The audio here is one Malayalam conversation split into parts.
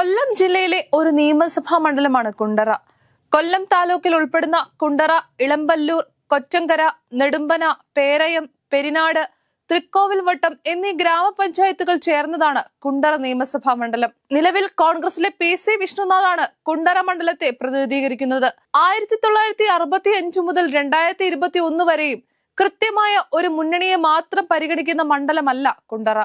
കൊല്ലം ജില്ലയിലെ ഒരു നിയമസഭാ മണ്ഡലമാണ് കുണ്ടറ. കൊല്ലം താലൂക്കിൽ ഉൾപ്പെടുന്ന കുണ്ടറ ഇളമ്പല്ലൂർ കൊറ്റങ്കര നെടുമ്പന പേരയം പെരിനാട് തൃക്കോവിൽ വട്ടം എന്നീ ഗ്രാമപഞ്ചായത്തുകൾ ചേർന്നതാണ് കുണ്ടറ നിയമസഭാ മണ്ഡലം. നിലവിൽ കോൺഗ്രസിലെ പി സി വിഷ്ണുനാഥാണ് കുണ്ടറ മണ്ഡലത്തെ പ്രതിനിധീകരിക്കുന്നത്. ആയിരത്തി തൊള്ളായിരത്തി അറുപത്തി അഞ്ചു മുതൽ രണ്ടായിരത്തി ഇരുപത്തി ഒന്ന് വരെയും കൃത്യമായ ഒരു മുന്നണിയെ മാത്രം പരിഗണിക്കുന്ന മണ്ഡലമല്ല കുണ്ടറ.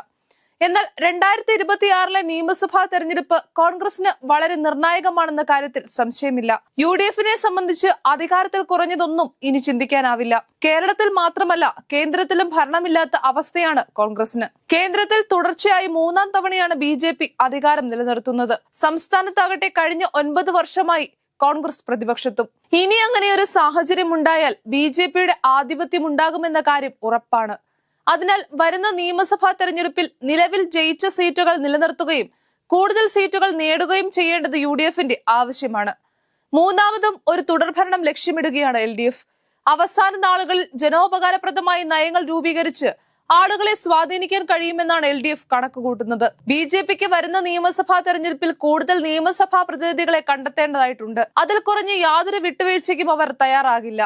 എന്നാൽ രണ്ടായിരത്തി ഇരുപത്തിയാറിലെ നിയമസഭാ തെരഞ്ഞെടുപ്പ് കോൺഗ്രസിന് വളരെ നിർണായകമാണെന്ന കാര്യത്തിൽ സംശയമില്ല. യു ഡി എഫിനെ സംബന്ധിച്ച് അധികാരത്തിൽ കുറഞ്ഞതൊന്നും ഇനി ചിന്തിക്കാനാവില്ല. കേരളത്തിൽ മാത്രമല്ല കേന്ദ്രത്തിലും ഭരണമില്ലാത്ത അവസ്ഥയാണ് കോൺഗ്രസിന്. കേന്ദ്രത്തിൽ തുടർച്ചയായി മൂന്നാം തവണയാണ് ബി ജെ പി അധികാരം നിലനിർത്തുന്നത്. സംസ്ഥാനത്താകട്ടെ കഴിഞ്ഞ ഒൻപത് വർഷമായി കോൺഗ്രസ് പ്രതിപക്ഷത്തും. ഇനി അങ്ങനെ ഒരു സാഹചര്യം ഉണ്ടായാൽ ബി ജെ പിയുടെ ആധിപത്യം ഉണ്ടാകുമെന്ന കാര്യം ഉറപ്പാണ്. അതിനാൽ വരുന്ന നിയമസഭാ തെരഞ്ഞെടുപ്പിൽ നിലവിൽ ജയിച്ച സീറ്റുകൾ നിലനിർത്തുകയും കൂടുതൽ സീറ്റുകൾ നേടുകയും ചെയ്യേണ്ടത് യു ആവശ്യമാണ്. മൂന്നാമതും ഒരു തുടർഭരണം ലക്ഷ്യമിടുകയാണ് എൽ അവസാന നാളുകളിൽ ജനോപകാരപ്രദമായ നയങ്ങൾ രൂപീകരിച്ച് ആളുകളെ സ്വാധീനിക്കാൻ കഴിയുമെന്നാണ് എൽ ഡി എഫ് കണക്കുകൂട്ടുന്നത്. ബി ജെ പിക്ക് വരുന്ന നിയമസഭാ തെരഞ്ഞെടുപ്പിൽ കൂടുതൽ നിയമസഭാ പ്രതിനിധികളെ കണ്ടെത്തേണ്ടതായിട്ടുണ്ട്. അതിൽ കുറഞ്ഞ് യാതൊരു വിട്ടുവീഴ്ചയ്ക്കും അവർ തയ്യാറാകില്ല.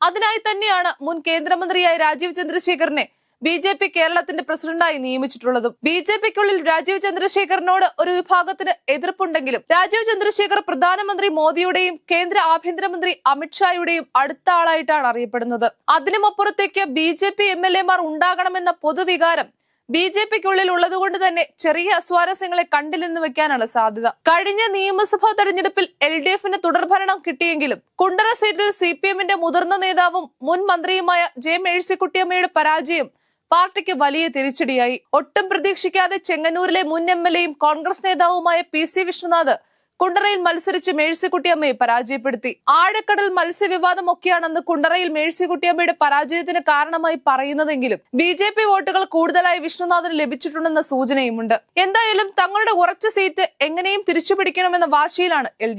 അതിനായി തന്നെയാണ് മുൻ കേന്ദ്രമന്ത്രിയായ രാജീവ് ചന്ദ്രശേഖറിനെ ബി ജെ പി കേരളത്തിന്റെ പ്രസിഡന്റായി നിയമിച്ചിട്ടുള്ളതും ബി ജെ പിക്കുള്ളിൽ രാജീവ് ചന്ദ്രശേഖറിനോട് ഒരു വിഭാഗത്തിന് എതിർപ്പുണ്ടെങ്കിലും രാജീവ് ചന്ദ്രശേഖർ പ്രധാനമന്ത്രി മോദിയുടെയും കേന്ദ്ര ആഭ്യന്തരമന്ത്രി അമിത്ഷായുടെയും അടുത്ത ആളായിട്ടാണ് അറിയപ്പെടുന്നത്. അതിനുമപ്പുറത്തേക്ക് B J P M L എമാർ ഉണ്ടാകണമെന്ന പൊതുവികാരം ബി ജെ പിക്കുള്ളിൽ ഉള്ളതുകൊണ്ട് തന്നെ ചെറിയ അസ്വാരസ്യങ്ങളെ കണ്ടില്ലെന്ന് വെക്കാനാണ് സാധ്യത. കഴിഞ്ഞ നിയമസഭാ തെരഞ്ഞെടുപ്പിൽ എൽ ഡി എഫിന് തുടർഭരണം കിട്ടിയെങ്കിലും കുണ്ടറ സീറ്റിൽ സി പി എമ്മിന്റെ മുതിർന്ന നേതാവും മുൻ മന്ത്രിയുമായ ജെ മേഴ്സിക്കുട്ടിയമ്മയുടെ പരാജയം പാർട്ടിക്ക് വലിയ തിരിച്ചടിയായി. ഒട്ടും പ്രതീക്ഷിക്കാതെ ചെങ്ങന്നൂരിലെ മുൻ എം എൽ എയും കോൺഗ്രസ് നേതാവുമായ പി സി വിശ്വനാഥ് കുണ്ടറയിൽ മത്സരിച്ച് മേഴ്സിക്കുട്ടിയമ്മയെ പരാജയപ്പെടുത്തി. ആഴക്കടൽ മത്സ്യവിവാദമൊക്കെയാണെന്ന് കുണ്ടറയിൽ മേഴ്സിക്കുട്ടിയമ്മയുടെ പരാജയത്തിന് കാരണമായി പറയുന്നതെങ്കിലും ബി ജെ പി വോട്ടുകൾ കൂടുതലായി വിഷ്ണുനാഥന് ലഭിച്ചിട്ടുണ്ടെന്ന സൂചനയുമുണ്ട്. എന്തായാലും തങ്ങളുടെ ഉറച്ച സീറ്റ് എങ്ങനെയും തിരിച്ചുപിടിക്കണമെന്ന വാശിയിലാണ് എൽ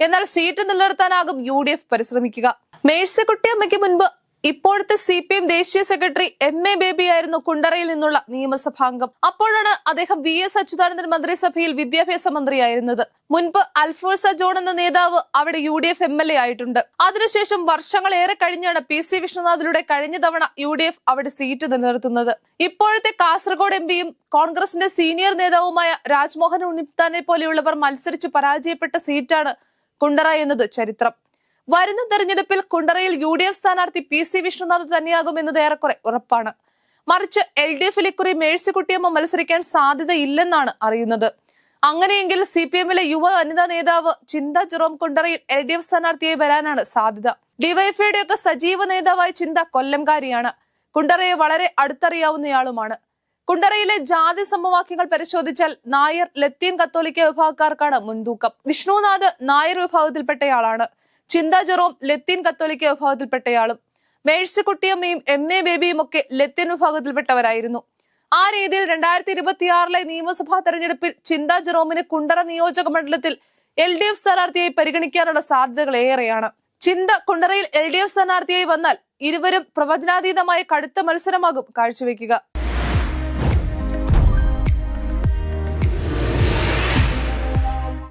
എന്നാൽ സീറ്റ് നിലനിർത്താനാകും യു ഡി എഫ് പരിശ്രമിക്കുക. മേഴ്സിക്കുട്ടിയമ്മയ്ക്ക് മുൻപ് ഇപ്പോഴത്തെ സി പി എം ദേശീയ സെക്രട്ടറി എം എ ബേബി ആയിരുന്നു കുണ്ടറയിൽ നിന്നുള്ള നിയമസഭാംഗം. അപ്പോഴാണ് അദ്ദേഹം വി എസ് അച്യുതാനന്ദൻ മന്ത്രിസഭയിൽ വിദ്യാഭ്യാസ മന്ത്രിയായിരുന്നത്. മുൻപ് അൽഫോഴ്സ ജോൺ എന്ന നേതാവ് അവിടെ U D F M L A ആയിട്ടുണ്ട്. അതിനുശേഷം വർഷങ്ങളേറെ കഴിഞ്ഞാണ് പി സി വിഷ്ണുനാഥിലൂടെ കഴിഞ്ഞ തവണ യു ഡി എഫ് അവിടെ സീറ്റ് നിലനിർത്തുന്നത്. ഇപ്പോഴത്തെ കാസർഗോഡ് എം പിയും കോൺഗ്രസിന്റെ സീനിയർ നേതാവുമായ രാജ്മോഹൻ ഉണ്ണിത്താനെ പോലെയുള്ളവർ മത്സരിച്ച് പരാജയപ്പെട്ട സീറ്റാണ് കുണ്ടറ എന്നത് ചരിത്രം. വരുന്ന തെരഞ്ഞെടുപ്പിൽ കുണ്ടറയിൽ യു ഡി എഫ് സ്ഥാനാർത്ഥി പി സി വിഷ്ണുനാഥ് തന്നെയാകുമെന്നത് ഏറെക്കുറെ ഉറപ്പാണ്. മറിച്ച് എൽ ഡി എഫിൽ ഇക്കുറി മേഴ്സിക്കുട്ടിയമ്മ മത്സരിക്കാൻ സാധ്യതയില്ലെന്നാണ് അറിയുന്നത്. അങ്ങനെയെങ്കിൽ സി പി എമ്മിലെ യുവ വനിതാ നേതാവ് ചിന്ത ജെറോം കുണ്ടറയിൽ എൽ ഡി എഫ് സ്ഥാനാർത്ഥിയായി വരാനാണ് സാധ്യത. ഡിവൈഎഫ്ഐയുടെ ഒക്കെ സജീവ നേതാവായ ചിന്ത കൊല്ലംകാരിയാണ്. കുണ്ടറയെ വളരെ അടുത്തറിയാവുന്നയാളുമാണ്. കുണ്ടറയിലെ ജാതി സമവാക്യങ്ങൾ പരിശോധിച്ചാൽ നായർ ലത്തീൻ കത്തോലിക്ക വിഭാഗക്കാർക്കാണ് മുൻതൂക്കം. വിഷ്ണുനാഥ് നായർ വിഭാഗത്തിൽപ്പെട്ടയാളാണ്. ചിന്ത ജെറോം ലത്തീൻ കത്തോലിക്ക വിഭാഗത്തിൽപ്പെട്ടയാളും മേഴ്സിക്കുട്ടിയമ്മയും എം എ ബേബിയും ഒക്കെ ലത്തീൻ വിഭാഗത്തിൽപ്പെട്ടവരായിരുന്നു. ആ രീതിയിൽ രണ്ടായിരത്തി ഇരുപത്തിയാറിലെ നിയമസഭാ തെരഞ്ഞെടുപ്പിൽ ചിന്ത ജെറോമിന് കുണ്ടറ നിയോജക മണ്ഡലത്തിൽ എൽ ഡി എഫ് സ്ഥാനാർത്ഥിയായി പരിഗണിക്കാനുള്ള സാധ്യതകൾ ഏറെയാണ്. ചിന്ത കുണ്ടറയിൽ എൽ ഡി എഫ് സ്ഥാനാർത്ഥിയായി വന്നാൽ ഇരുവരും പ്രവചനാതീതമായ കടുത്ത മത്സരമാകും കാഴ്ചവെക്കുക.